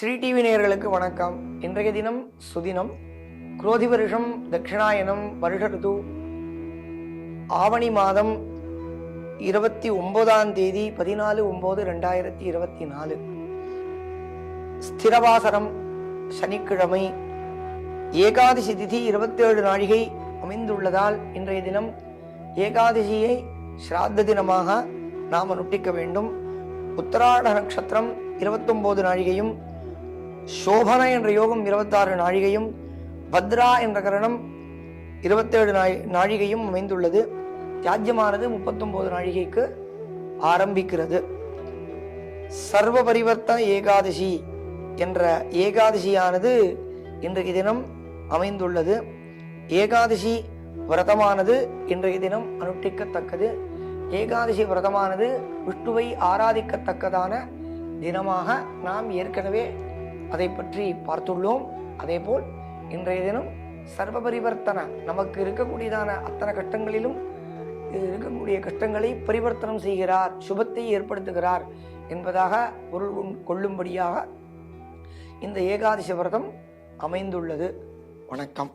Sri TV நேயர்களுக்கு வணக்கம். இன்றைய தினம் சுதினம் குரோதி வருஷம் தட்சிணாயனம் வருஷ ஆவணி மாதம் இருபத்தி ஒன்பதாம் தேதி பதினாலு ஒன்பது ரெண்டாயிரத்தி இருபத்தி நாலு. ஸ்திரவாசரம் சனிக்கிழமை ஏகாதசி திதி இருபத்தேழு நாழிகை அமைந்துள்ளதால் இன்றைய தினம் ஏகாதசியை ஸ்ராத்த தினமாக நாம் நுட்டிக்க வேண்டும். உத்தராட நட்சத்திரம் இருபத்தொம்போது நாழிகையும் சோபன என்ற யோகம் இருபத்தாறு நாழிகையும் பத்ரா என்ற கரணம் இருபத்தேழு நாழிகையும் அமைந்துள்ளது. தியாஜ்யமானது முப்பத்தொன்பது நாழிகைக்கு ஆரம்பிக்கிறது. சர்வ பரிவர்த்தன ஏகாதசி என்ற ஏகாதசியானது இன்றைய தினம் அமைந்துள்ளது. ஏகாதசி விரதமானது இன்றைய தினம் அனுஷ்டிக்கத்தக்கது. ஏகாதசி விரதமானது விஷ்ணுவை ஆராதிக்கத்தக்கதான தினமாக நாம் ஏற்கனவே அதை பற்றி பார்த்துள்ளோம். அதேபோல் இன்றைய தினம் சர்வ பரிவர்த்தனை நமக்கு இருக்கக்கூடியதான அத்தனை கட்டங்களிலும் இருக்கக்கூடிய கஷ்டங்களை பரிவர்த்தனம் செய்கிறார் சுபத்தை ஏற்படுத்துகிறார் என்பதாக பொருள் கொள்ளும்படியாக இந்த ஏகாதசி விரதம் அமைந்துள்ளது. வணக்கம்.